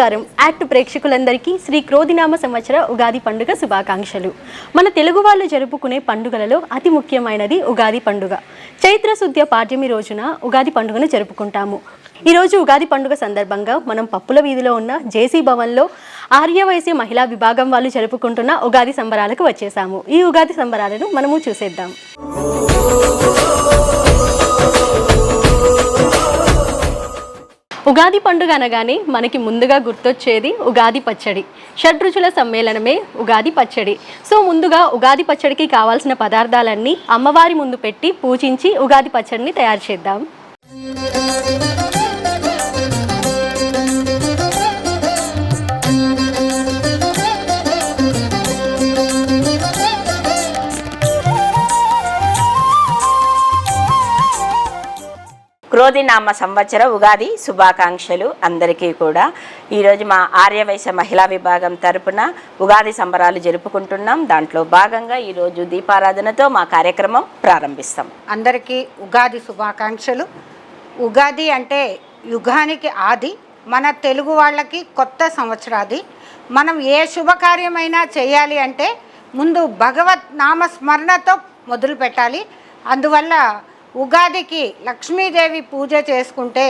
నమస్కారం. యాక్ట్ ప్రేక్షకులందరికీ శ్రీ క్రోధినామ సంవత్సర ఉగాది పండుగ శుభాకాంక్షలు. మన తెలుగు వాళ్ళు జరుపుకునే పండుగలలో అతి ముఖ్యమైనది ఉగాది పండుగ. చైత్ర శుద్ధ పాడ్యమి రోజున ఉగాది పండుగను జరుపుకుంటాము. ఈరోజు ఉగాది పండుగ సందర్భంగా మనం పప్పుల వీధిలో ఉన్న జేసీ భవన్లో ఆర్యవైశ్య మహిళా విభాగం వాళ్ళు జరుపుకుంటున్న ఉగాది సంబరాలకు వచ్చేసాము. ఈ ఉగాది సంబరాలను మనము చూసేద్దాం. ఉగాది పండుగ అనగానే మనకి ముందుగా గుర్తొచ్చేది ఉగాది పచ్చడి. షడ్రుచుల సమ్మేళనమే ఉగాది పచ్చడి. సో ముందుగా ఉగాది పచ్చడికి కావాల్సిన పదార్థాలన్నీ అమ్మవారి ముందు పెట్టి పూజించి ఉగాది పచ్చడిని తయారు చేద్దాం. క్రోధినామ సంవత్సర ఉగాది శుభాకాంక్షలు అందరికీ కూడా. ఈరోజు మా ఆర్యవైశ్య మహిళా విభాగం తరపున ఉగాది సంబరాలు జరుపుకుంటున్నాం. దాంట్లో భాగంగా ఈరోజు దీపారాధనతో మా కార్యక్రమం ప్రారంభిస్తాం. అందరికీ ఉగాది శుభాకాంక్షలు. ఉగాది అంటే యుగానికి ఆది మన తెలుగు వాళ్ళకి కొత్త సంవత్సరాది. మనం ఏ శుభకార్యమైనా చేయాలి అంటే ముందు భగవత్ నామ స్మరణతో మొదలు పెట్టాలి అందువల్ల ఉగాదికి లక్ష్మీదేవి పూజ చేసుకుంటే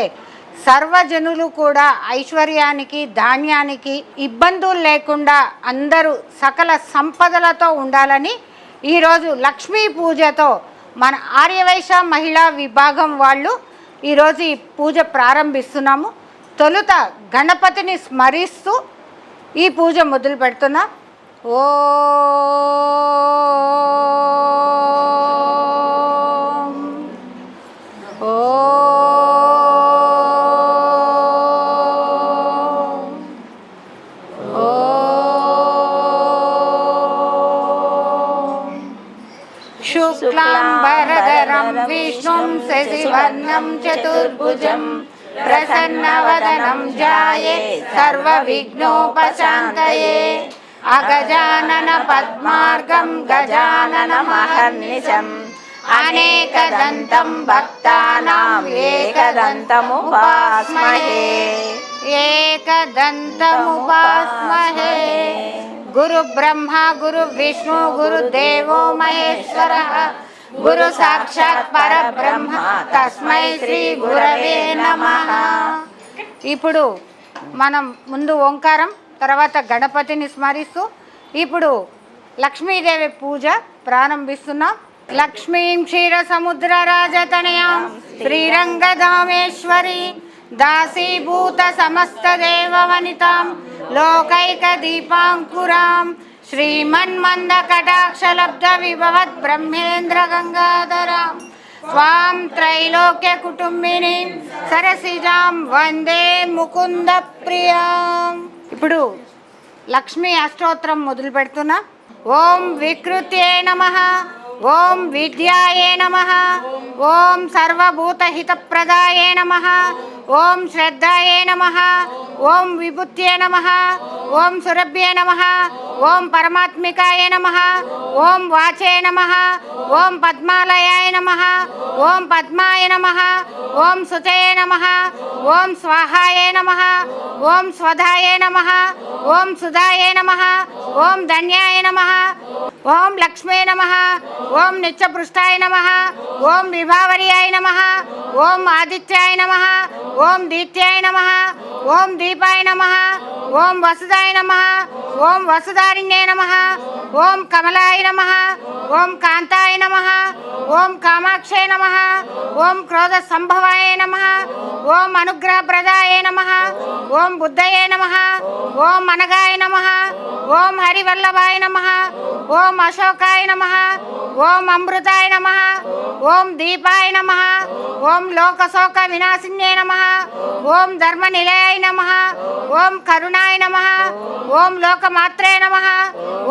సర్వజనులు కూడా ఐశ్వర్యానికి ధాన్యానికి ఇబ్బందులు లేకుండా అందరూ సకల సంపదలతో ఉండాలని ఈరోజు లక్ష్మీ పూజతో మన ఆర్యవైశ్య మహిళా విభాగం వాళ్ళు ఈరోజు ఈ పూజ ప్రారంభిస్తున్నాము. తొలుత గణపతిని స్మరిస్తూ ఈ పూజ మొదలు పెడుతున్నాం. ఓ शुक्लाम्बरधरं विष्णुं शशिवर्णं चतुर्भुजं प्रसन्नवदनं जाये सर्वविघ्नोपशान्तये। अगजानन पद्मार्गं गजाननमहर्निशम्। अनेकदन्तं भक्तानाम् एकदन्तमुपास्महे। एकदन्तमुपास्महे। गुरु ब्रह्मा गुरु विष्णु गुरुदेवो महेश्वरः। గురు సాక్షాత్ పరబ్రహ్మ తస్మై శ్రీ గురవే నమ ఇప్పుడు మనం ముందు ఓంకారం తర్వాత గణపతిని స్మరిస్తూ ఇప్పుడు లక్ష్మీదేవి పూజ ప్రారంభిస్తున్నాం. లక్ష్మీం క్షీర సముద్ర రాజతనయాం శ్రీరంగధామేశ్వరి దాసీభూత సమస్త దేవవనితాం లోకైక దీపాంకురాం శ్రీమన్మంద కటాక్షలబ్ధ విభవత్ బ్రహ్మేంద్ర గంగాధర స్వాం త్రైలోక్య కుటుంబిని సరసిజాం వందే ముకుంద ప్రియాం ఇప్పుడు లక్ష్మీ అష్టోత్తరం మొదలు పెడుతున్నా ఓం వికృత్యే నమః. ఓం విద్యాయే నమ ఓం సర్వభూతహితప్రదాయే నమ ఓం శ్రద్ధాయే నమ ఓం విభుత్యే నమ ఓం సురభ్యే నమ ఓం పరమాత్మికాయ నమ ఓం వాచే నమ ఓం పద్మాలయాయ నమ ఓం పద్మాయ నమ ఓం శుచయే నమ ఓం స్వాహాయ నమ ఓం స్వధాయ నమ ఓం సుధాయ నమ ఓం ధన్యాయ నమ ఓం లక్ష్మీ నమ ఓం నిత్యపృష్టాయ నమ ఓం విభావర్యాయ నమ ఓం ఆదిత్యాయ నమ ఓం దీత్యాయ నమ ఓం దీపాయ నమ ఓం వసుదాయ నమ ఓం వసుధారిణ్యే నమ ఓం కమలాయ నమ. ఓం కాంతాయ నమ. ఓం కామాక్షయ నమ. ఓం క్రోధ సంభవాయ నమ. ఓం అనుగ్రహ ప్రదాయ నమ. ఓం బుద్ధయే నమ. ఓం అనగాయ నమ. ఓం హరివల్లభాయ నమ. ఓం అశోకాయ నమ. ఓం అమృతాయ నమ. ఓం దీపాయ నమ ఓం లోకశోక వినాశిన్యే నమ ఓం ధర్మ నిలయాయ నమ ఓం కరుణాయ నమ ఓం లోకమాత్రే నమ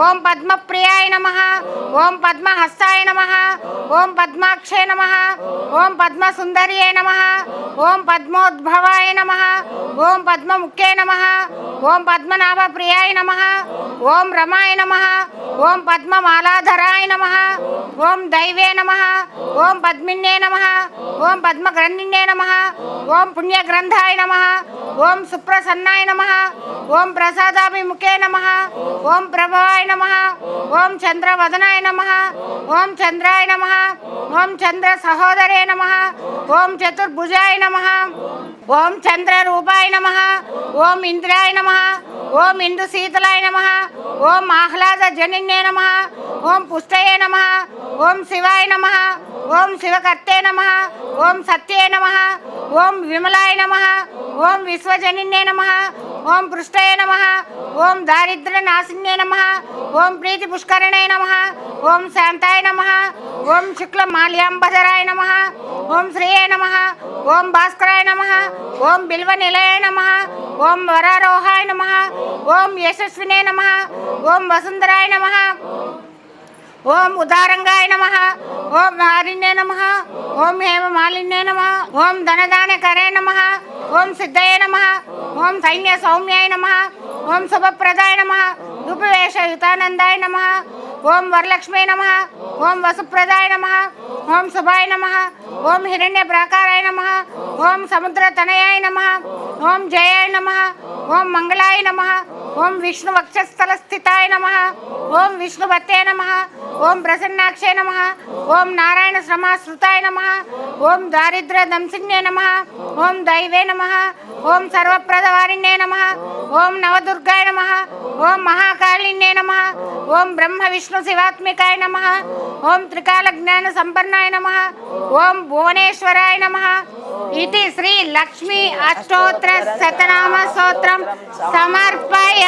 ఓం పద్మప్రియాయ నమ ఓం పద్మహస్తాయ నమ ఓం పద్మాక్షే నమ ఓం పద్మసుందర్యే నమ ఓం పద్మోద్భవాయ నమ ఓం పద్మముఖ్యే నమ ఓం పద్మనాభప్రియాయ నమ ఓం రమాయ నమ ఓం పద్మమాలాధరాయ నమ ఓం దైవే నమ ఓం ఓం పద్మిన్నే నమ ఓం పద్మగ్రంథిన్నే నమ ఓం పుణ్యగ్రంథాయ నమ ఓం సుప్రసన్నాయ నమ ఓం ప్రసాదాభిముఖే నమ ఓం ప్రభాయ నమ ఓం చంద్రవదనాయ నమ ఓం చంద్రాయ నమ ఓం చంద్ర సహోదరే నమ ఓం చతుర్భుజాయ నమ ఓం చంద్ర రూపాయ నమ ఓం ఇంద్రాయ నమ ఓం ఇందు శీతలాయ నమ ఓం ఆహ్లాద జనిన్నే నమ ఓం పుష్టయే నమ ఓం శివాయ నమ ఓం శివకర్తే నమ ఓం సత్యే నమ ఓం విమలాయ నమ ఓం విశ్వజనిన్నే నమ ఓం పృష్టయ నమ ఓం దారిద్ర నాశిన్యే నమ ఓం ప్రీతి పుష్కరణే నమ ఓం శాంతాయ నమ ఓం శుక్ల మాల్యాంబధరాయ నమ ఓం శ్రీయే నమ ఓం భాస్కరాయ నమ ఓం బిల్వ నిలయ నమ ఓం వరారోహాయ నమ ఓం యశస్వినే నమ ఓం వసుంధరాయ నమ ఓం ఉదారంగాయ నమ ఓం మాలిన్యే నమ ఓం హేమ హేమమాలిన్యే నమ ఓం ధనదాన కరే నమ ఓం సిద్ధయ నమ ఓం సైన్య సౌమ్యాయ నమ ఓం శుభప్రదాయ నమ దుపవేషయుతానందాయ నమ ఓం వరలక్ష్మీ నమ ఓం వసుప్రదాయ నమ ఓం శుభాయ నమ ఓం హిరణ్య ప్రాకారాయ నమ ఓం సముద్రతనయాయ నమ ఓం జయాయ నమ ఓం మంగళాయ నమ ఓం విష్ణు వక్షస్థల స్థితాయ నమ ఓం విష్ణుభత్తే నమ ఓం ప్రసన్నాక్షే నమ ఓం నారాయణ శ్రమాశ్రుతాయ నమ ఓం దారిద్ర్య దంసిన్యే నమ ఓం దైవే నమ ఓం సర్వప్రదవారిణ్యే నమ ఓం నవదుర్గాయ నమ ఓం మహాకాళిన్యే నమ ఓం బ్రహ్మ విష్ణు శివాత్మికాయ నమ ఓం త్రికాల జ్ఞాన సంపన్నాయ నమ ఓం భువనేశ్వరాయ నమ ఇది శ్రీ లక్ష్మీ అష్టోత్తర శతనామ స్తోత్రం సమర్పయ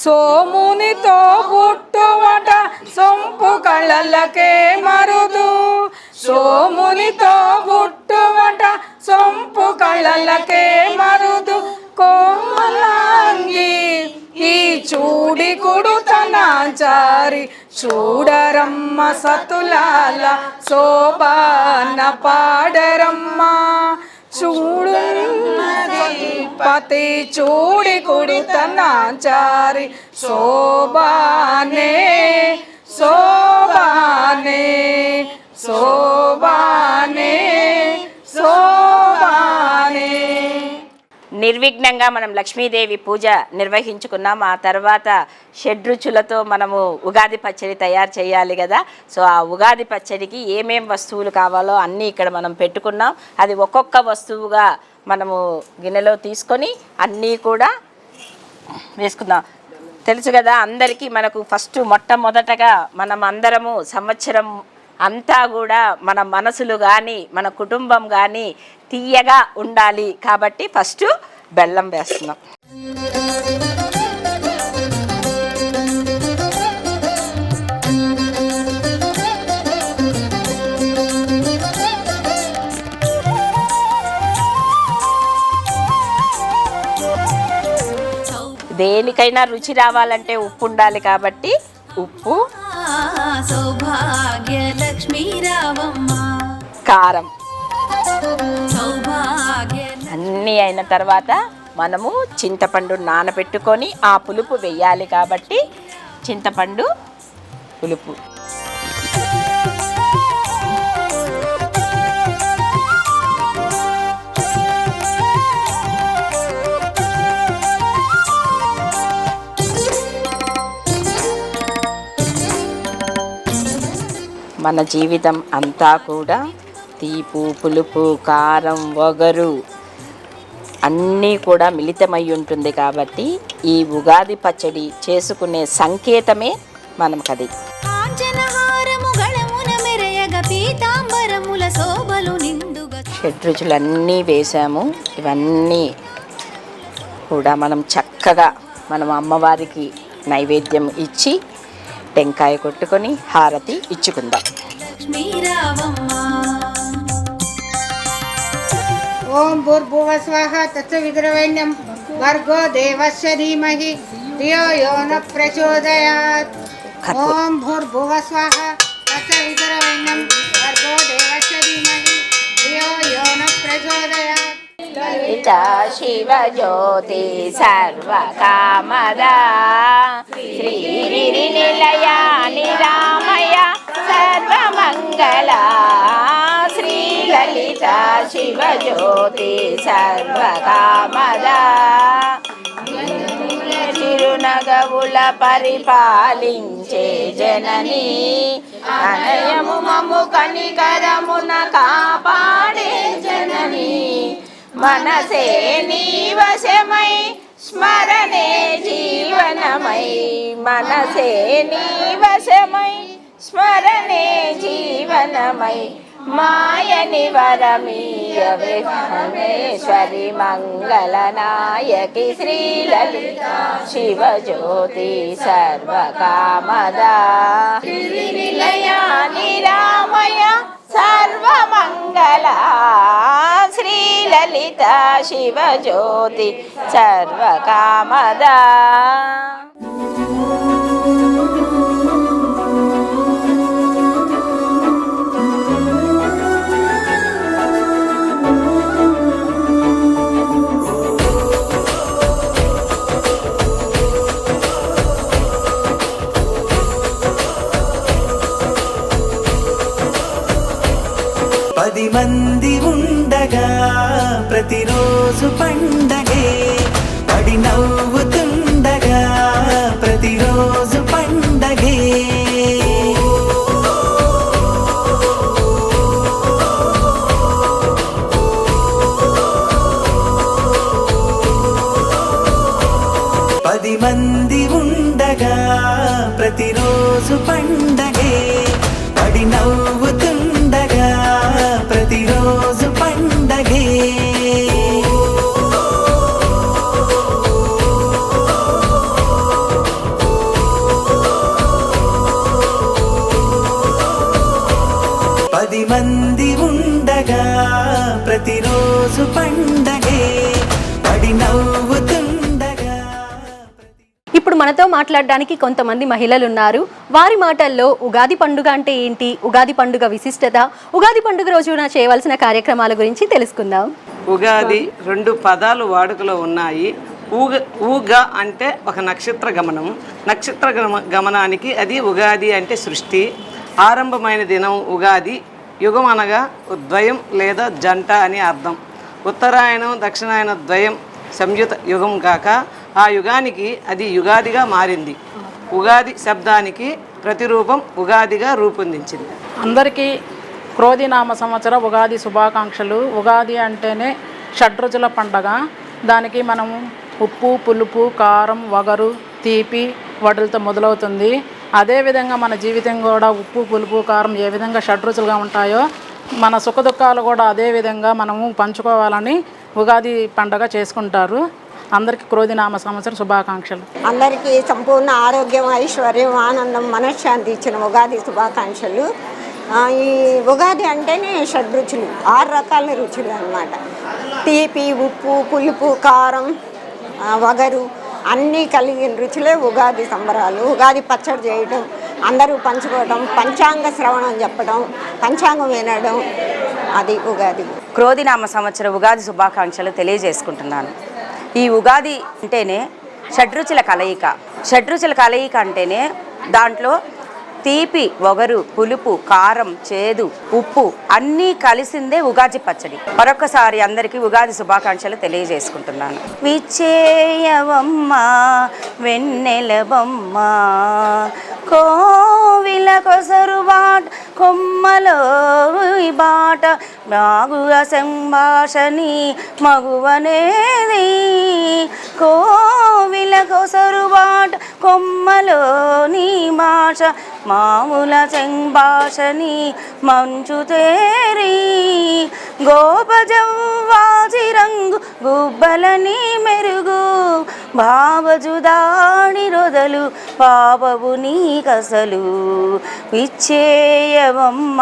సోమునితో పుట్టువట సొంపు కళ్ళకే మరుదు. సోమునితో పుట్టువట సొంపు కళ్ళకే మరుదు. కోమలాంగి ఈ చూడి కుడుతన జారి చూడరమ్మ సతులాల శోభాన పాడరమ్మ. చూడున్నది పతి చూడి కుడుతనాచారి శోభానే శోభానే శోభానే నిర్విఘ్నంగా మనం లక్ష్మీదేవి పూజ నిర్వహించుకున్నాం. ఆ తర్వాత షడ్రుచులతో మనము ఉగాది పచ్చడి తయారు చేయాలి కదా. సో ఆ ఉగాది పచ్చడికి ఏమేం వస్తువులు కావాలో అన్నీ ఇక్కడ మనం పెట్టుకున్నాం. అది ఒక్కొక్క వస్తువుగా మనము గిన్నెలో తీసుకొని అన్నీ కూడా వేసుకుందాం. తెలుసు కదా అందరికీ మనకు ఫస్ట్ మొట్టమొదటగా మనం అందరము సంవత్సరం అంతా కూడా మన మనసులు కానీ మన కుటుంబం కానీ తీయగా ఉండాలి. కాబట్టి ఫస్ట్ బెల్లం వేస్తున్నాం. దేనికైనా రుచి రావాలంటే ఉప్పు ఉండాలి కాబట్టి ఉప్పు సౌభాగ్య లక్ష్మీ రావమ్మ కారం. సౌభాగ్య అన్నీ అయిన తర్వాత మనము చింతపండు నానబెట్టుకొని ఆ పులుపు వేయాలి కాబట్టి చింతపండు పులుపు. మన జీవితం అంతా కూడా తీపు పులుపు కారం వగరు అన్నీ కూడా మిళితమై ఉంటుంది కాబట్టి ఈ ఉగాది పచ్చడి చేసుకునే సంకేతమే మనకు అది షడ్రుచులన్నీ వేసాము. ఇవన్నీ కూడా మనం చక్కగా మనం అమ్మవారికి నైవేద్యం ఇచ్చి టెంకాయ కొట్టుకొని హారతి ఇచ్చుకుందాం. ఓం భూర్భువ స్వాహ తత్సవితుర్వరేణ్యం భర్గో దేవస్య ధీమహి. ధియో యో న ప్రచోదయాత్. ఓం భూర్భువ స్వాహ తత్సవితుర్వరేణ్యం భర్గో దేవస్య ధీమహి. ధియో యో న ప్రచోదయాత్. లలిత శివ జ్యోతి సర్వకామదా శ్రీ నిలయ నిరామయ లలిత శివ జ్యోతి సర్వకామదా చిరునగవుల పరిపాలించే జనని అనయము మము కనికరమున కాపాడే జనని మనసే నీవశమై స్మరణే జీవనమై మనసే నీవశమై స్మరణే జీవనమై మాయని వరమీయ హరేశ్వరి మంగళనాయకి శ్రీలలిత శివజ్యోతి సర్వకామదా. నిలయ నిరామయ సర్వమంగళ శ్రీలలిత శివజ్యోతి సర్వకామదా. మంది ఉండగా ప్రతిరోజు పండగే పడినవ్వు ప్రతిరోజు పండగే పడి నవ్వుతుండగా. ఇప్పుడు మనతో మాట్లాడడానికి కొంతమంది మహిళలు ఉన్నారు వారి మాటల్లో ఉగాది పండుగ అంటే ఏంటి? ఉగాది పండుగ విశిష్టత? ఉగాది పండుగ రోజున చేయవలసిన కార్యక్రమాల గురించి తెలుసుకుందాం. ఉగాది రెండు పదాలు వాడుకలో ఉన్నాయి. ఊగ ఊగ అంటే ఒక నక్షత్ర గమనం. నక్షత్ర గమ- గమనానికి అది ఉగాది అంటే సృష్టి. ఆరంభమైన దినం ఉగాది యుగం అనగా ద్వయం లేదా జంట అని అర్థం. ఉత్తరాయణం దక్షిణాయన ద్వయం సంయుత యుగం కాక ఆ యుగానికి అది యుగాదిగా మారింది. ఉగాది శబ్దానికి ప్రతిరూపం ఉగాదిగా రూపొందించింది. అందరికీ క్రోధినామ సంవత్సర ఉగాది శుభాకాంక్షలు. ఉగాది అంటేనే షడ్రుచుల పండగ. దానికి మనము ఉప్పు పులుపు కారం వగరు తీపి వడలతో మొదలవుతుంది. అదేవిధంగా మన జీవితం కూడా ఉప్పు పులుపు కారం ఏ విధంగా షడ్రుచులుగా ఉంటాయో మన సుఖదుఖాలు కూడా అదే విధంగా మనము పంచుకోవాలని ఉగాది పండగ చేసుకుంటారు. అందరికీ క్రోధినామ సంవత్సరం శుభాకాంక్షలు. అందరికీ సంపూర్ణ ఆరోగ్యం ఐశ్వర్యం ఆనందం మనశ్శాంతి ఇచ్చిన ఉగాది శుభాకాంక్షలు. ఈ ఉగాది అంటేనే షడ్రుచులు ఆరు రకాల రుచులు అన్నమాట. తీపి ఉప్పు పులుపు కారం వగరు అన్నీ కలిగిన రుచులే ఉగాది సంబరాలు. ఉగాది పచ్చడి చేయడం అందరూ పంచుకోవడం పంచాంగ శ్రవణం చెప్పడం పంచాంగం వినడం అది ఉగాది. క్రోధినామ సంవత్సర ఉగాది శుభాకాంక్షలు తెలియజేసుకుంటున్నాను. ఈ ఉగాది అంటేనే షడ్రుచుల కలయిక. షడ్రుచుల కలయిక అంటేనే దాంట్లో తీపి ఒగరు పులుపు కారం చేదు ఉప్పు అన్నీ కలిసిందే ఉగాది పచ్చడి. మరొకసారి అందరికీ ఉగాది శుభాకాంక్షలు తెలియజేసుకుంటున్నాను. విచ్చేయవమ్మ వెన్నెలబొమ్మ కోవిల కొసరు బాట కొమ్మలో బాట మాగువ సంభాషణి మగువనేది. కోవిల కొసరు బాట కొమ్మలో నీ భాష మామూల చెంబాషని మంచు తేరి గోపజవ్వాజి రంగు గుబ్బలని మెరుగు భావజుదాడి రొదలు పాపవు నీ కసలు. విచ్చేయవమ్మ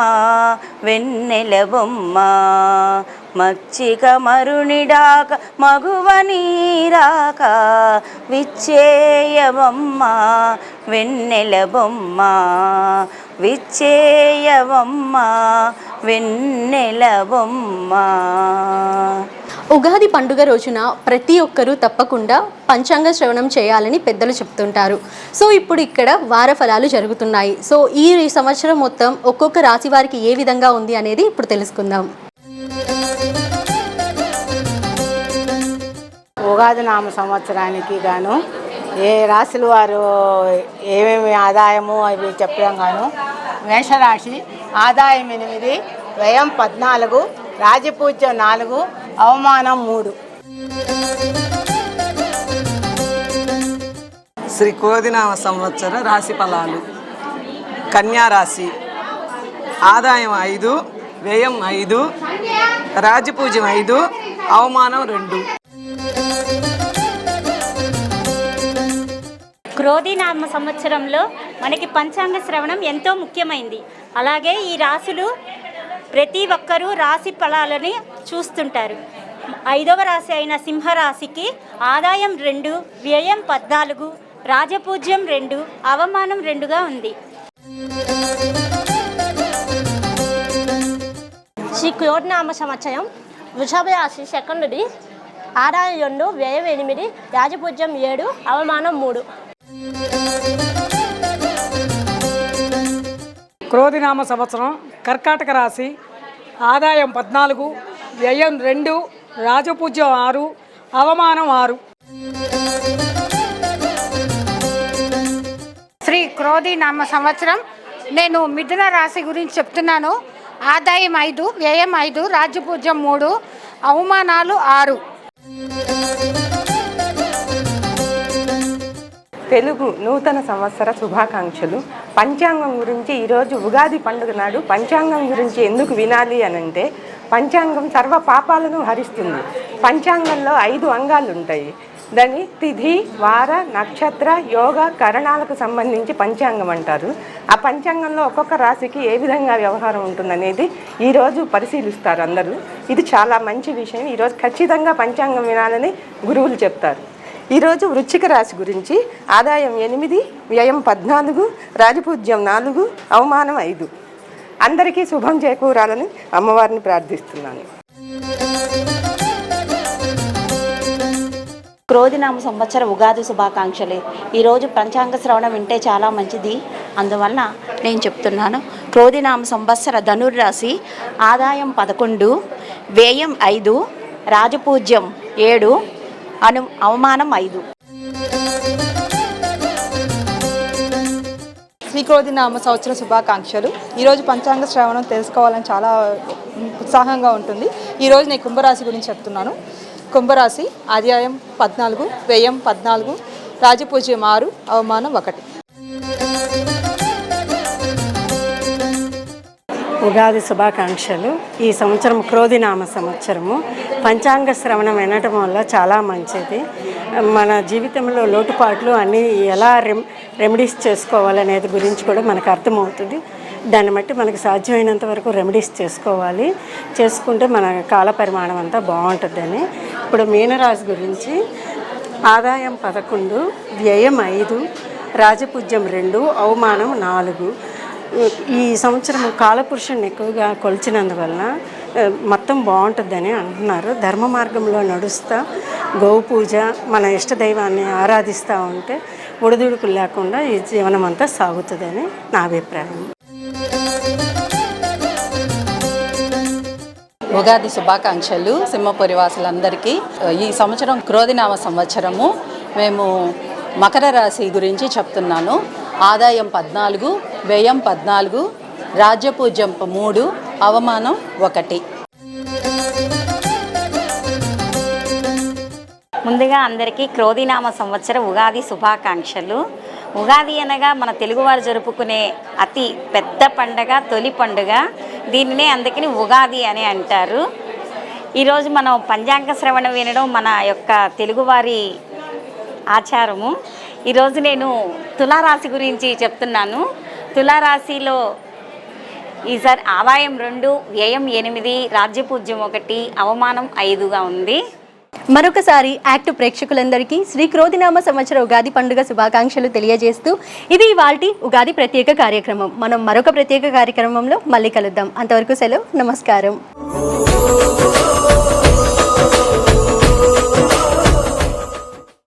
వెన్నెల బొమ్మ మచ్చిక మరునిడాక మగువ నీరాక విచ్చేయవమ్మ వెన్నెల బొమ్మ విచ్చేయవమ్మ వెన్నెల బొమ్మ. ఉగాది పండుగ రోజున ప్రతి ఒక్కరూ తప్పకుండా పంచాంగ శ్రవణం చేయాలని పెద్దలు చెప్తుంటారు. సో ఇప్పుడు ఇక్కడ వార ఫలాలు జరుగుతున్నాయి. సో ఈ సంవత్సరం మొత్తం ఒక్కొక్క రాశి వారికి ఏ విధంగా ఉంది అనేది ఇప్పుడు తెలుసుకుందాం. ఉగాది నామ సంవత్సరానికి గాను ఏ రాశుల వారు ఏమేమి ఆదాయము అవి చెప్పాం గాను మేషరాశి ఆదాయం ఎనిమిది వ్యయం పద్నాలుగు రాజపూజ్యం నాలుగు అవమానం మూడు. శ్రీ కోదినామ సంవత్సర రాశి ఫలాలు. కన్యా రాశి ఆదాయం ఐదు వ్యయం ఐదు రాజపూజ్యం ఐదు అవమానం రెండు. క్రోధినామ సంవత్సరంలో మనకి పంచాంగ శ్రవణం ఎంతో ముఖ్యమైంది. అలాగే ఈ రాశులు ప్రతి ఒక్కరూ రాశి ఫలాలని చూస్తుంటారు. ఐదవ రాశి అయిన సింహరాశికి ఆదాయం రెండు వ్యయం పద్నాలుగు రాజపూజ్యం రెండు అవమానం రెండుగా ఉంది. శ్రీ క్రోడ్నామ సంవత్సరం వృషభ రాశి సెకండ్ది ఆదాయం రెండు వ్యయం ఎనిమిది రాజపూజ్యం ఏడు అవమానం మూడు. క్రోధినామ సంవత్సరం కర్కాటక రాశి ఆదాయం పద్నాలుగు వ్యయం రెండు రాజపూజ్యం ఆరు అవమానం ఆరు. శ్రీ క్రోధి నామ సంవత్సరం నేను మిథున రాశి గురించి చెప్తున్నాను. ఆదాయం ఐదు వ్యయం ఐదు రాజ్యపూజ్యం మూడు అవమానాలు ఆరు. తెలుగు నూతన సంవత్సర శుభాకాంక్షలు. పంచాంగం గురించి ఈరోజు ఉగాది పండుగ నాడు పంచాంగం గురించి ఎందుకు వినాలి అని అంటే పంచాంగం సర్వ పాపాలను హరిస్తుంది. పంచాంగంలో ఐదు అంగాలు ఉంటాయి దాన్ని తిథి వార నక్షత్ర యోగ కరణాలకు సంబంధించి పంచాంగం అంటారు. ఆ పంచాంగంలో ఒక్కొక్క రాశికి ఏ విధంగా వ్యవహారం ఉంటుందనేది ఈరోజు పరిశీలిస్తారు అందరూ. ఇది చాలా మంచి విషయం. ఈరోజు ఖచ్చితంగా పంచాంగం వినాలని గురువులు చెప్తారు. ఈరోజు వృశ్చిక రాశి గురించి ఆదాయం ఎనిమిది వ్యయం పద్నాలుగు రాజపూజ్యం నాలుగు అవమానం ఐదు. అందరికీ శుభం చేకూరాలని అమ్మవారిని ప్రార్థిస్తున్నాను. క్రోధినామ సంవత్సర ఉగాది శుభాకాంక్షలే. ఈరోజు పంచాంగ శ్రవణం వింటే చాలా మంచిది. అందువలన నేను చెప్తున్నాను క్రోధినామ సంవత్సర ధనుర్రాశి ఆదాయం పదకొండు వ్యయం ఐదు రాజపూజ్యం ఏడు అను అవమానం ఐదు. శ్రీకోది నామ సంవత్సర శుభాకాంక్షలు. ఈరోజు పంచాంగ శ్రవణం తెలుసుకోవాలని చాలా ఉత్సాహంగా ఉంటుంది. ఈరోజు నేను కుంభరాశి గురించి చెప్తున్నాను. కుంభరాశి ఆదాయం పద్నాలుగు వ్యయం పద్నాలుగు రాజపూజ్యం ఆరు అవమానం ఒకటి. ఉగాది శుభాకాంక్షలు. ఈ సంవత్సరం క్రోధినామ సంవత్సరము. పంచాంగ శ్రవణం వినటం వల్ల చాలా మంచిది. మన జీవితంలో లోటుపాట్లు అన్నీ ఎలా రెమ్ రెమెడీస్ చేసుకోవాలనేది గురించి కూడా మనకు అర్థమవుతుంది. దాన్ని బట్టి మనకు సాధ్యమైనంత వరకు రెమెడీస్ చేసుకోవాలి. చేసుకుంటే మన కాల పరిమాణం అంతా బాగుంటుందని. ఇప్పుడు మీనరాశి గురించి ఆదాయం పదకొండు వ్యయం ఐదు రాజపూజ్యం రెండు అవమానం నాలుగు. ఈ సంవత్సరం కాలపురుషుని ఎక్కువగా కొలిచినందువలన మొత్తం బాగుంటుందని అంటున్నారు. ధర్మ మార్గంలో నడుస్తా గోవు పూజ మన ఇష్ట దైవాన్ని ఆరాధిస్తూ ఉంటే ఒడిదుడుకులు లేకుండా ఈ జీవనం అంతా సాగుతుందని నా అభిప్రాయం. ఉగాది శుభాకాంక్షలు సింహపురి వాసులందరికీ ఈ సంవత్సరం క్రోధినామ సంవత్సరము. మేము మకర రాశి గురించి చెప్తున్నాను. ఆదాయం పద్నాలుగు వ్యయం పద్నాలుగు రాజ్యపూజ్యం మూడు అవమానం ఒకటి. ముందుగా అందరికీ క్రోధినామ సంవత్సర ఉగాది శుభాకాంక్షలు. ఉగాది అనగా మన తెలుగువారు జరుపుకునే అతి పెద్ద పండగ తొలి పండుగ. దీనినే అందుకని ఉగాది అని అంటారు. ఈరోజు మనం పంచాంగ శ్రవణం వినడం మన యొక్క తెలుగువారి ఆచారము. ఈరోజు నేను తులారాశి గురించి చెప్తున్నాను. తులారాశిలో ఈసారి ఆదాయం రెండు వ్యయం ఎనిమిది రాజ్యపూజ్యం ఒకటి అవమానం ఐదుగా ఉంది. మరొకసారి యాక్ట్ ప్రేక్షకులందరికీ శ్రీ క్రోధినామ సంవత్సర ఉగాది పండుగ శుభాకాంక్షలు తెలియజేస్తూ ఇది ఇవాల్టి ఉగాది ప్రత్యేక కార్యక్రమం. మనం మరొక ప్రత్యేక కార్యక్రమంలో మళ్ళీ కలుద్దాం. అంతవరకు సెలవు నమస్కారం.